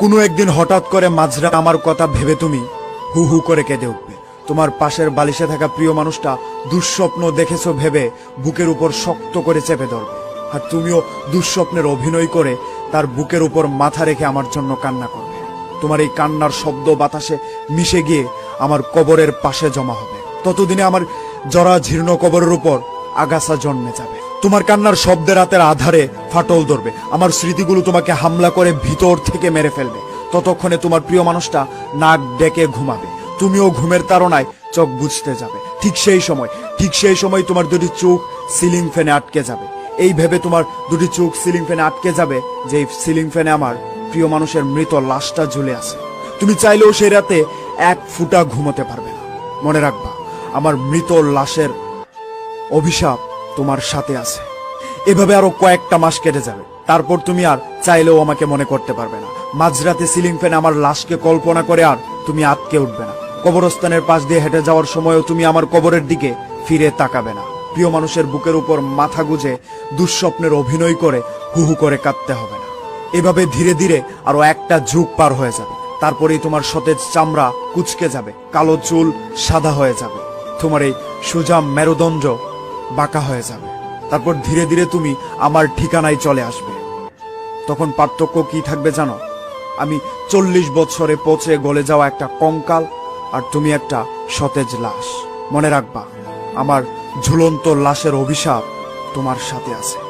কোনো একদিন হঠাৎ করে মাঝরা আমার কথা ভেবে তুমি হু হু করে কেঁদে উঠবে। তোমার পাশের বালিশে থাকা প্রিয় মানুষটা দুঃস্বপ্ন দেখেছ ভেবে বুকের উপর শক্ত করে চেপে ধরবে। আর তুমিও দুঃস্বপ্নের অভিনয় করে তার বুকের উপর মাথা রেখে আমার জন্য কান্না করবে। তোমার এই কান্নার শব্দ বাতাসে মিশে গিয়ে আমার কবরের পাশে জমা হবে। ততদিনে আমার জরা জীর্ণ কবরের উপর আগাছা জন্মে যাবে। তোমার কান্নার শব্দের রাতের আধারে ফাটল ধরবে। আমার স্মৃতিগুলো তোমাকে হামলা করে ভিতর থেকে মেরে ফেলবে। ততক্ষণে তোমার প্রিয় মানুষটা নাক ডেকে ঘুমাবে। তুমিও ঘুমের তাড়নায় চোখ বুঝতে যাবে। ঠিক সেই সময়, ঠিক সেই সময় তোমার দুটি চোখ সিলিং ফ্যানে আটকে যাবে। এই ভেবে তোমার দুটি চোখ সিলিং ফ্যানে আটকে যাবে যে সিলিং ফ্যানে আমার প্রিয় মানুষের মৃত লাশটা ঝুলে আছে। তুমি চাইলেও সেই রাতে এক ফুটা ঘুমোতে পারবে না। মনে রাখবা, আমার মৃত লাশের অভিশাপ তোমার সাথে আছে। এভাবে আরও কয়েকটা মাস কেটে যাবে। তারপর তুমি আর চাইলেও আমাকে মনে করতে পারবে না। মাঝরাতে সিলিং ফ্যানে আমার লাশকে কল্পনা করে আর তুমি আটকে উঠবে না। কবরস্থানের পাশ দিয়ে হেঁটে যাওয়ার সময়ও তুমি আমার কবরের দিকে ফিরে তাকাবে না। প্রিয় মানুষের বুকের উপর মাথা গুজে দুঃস্বপ্নের অভিনয় করে হু হু করে কাঁদতে হবে না। এভাবে ধীরে ধীরে আরও একটা যুগ পার হয়ে যাবে। তারপরেই তোমার সতেজ চামড়া কুচকে যাবে। কালো চুল সাদা হয়ে যাবে। তোমার এই সুজাম মেরুদণ্ড বাঁকা হয়ে যাবে। তারপর ধীরে ধীরে তুমি আমার ঠিকানায় চলে আসবে। তখন পার্থক্য কি থাকবে জানো? আমি চল্লিশ বছরে পচে গলে যাওয়া একটা কঙ্কাল আর তুমি একটা সতেজ লাশ। মনে রাখবা, আমার ঝুলন্ত লাশের অভিশাপ তোমার সাথে আছে।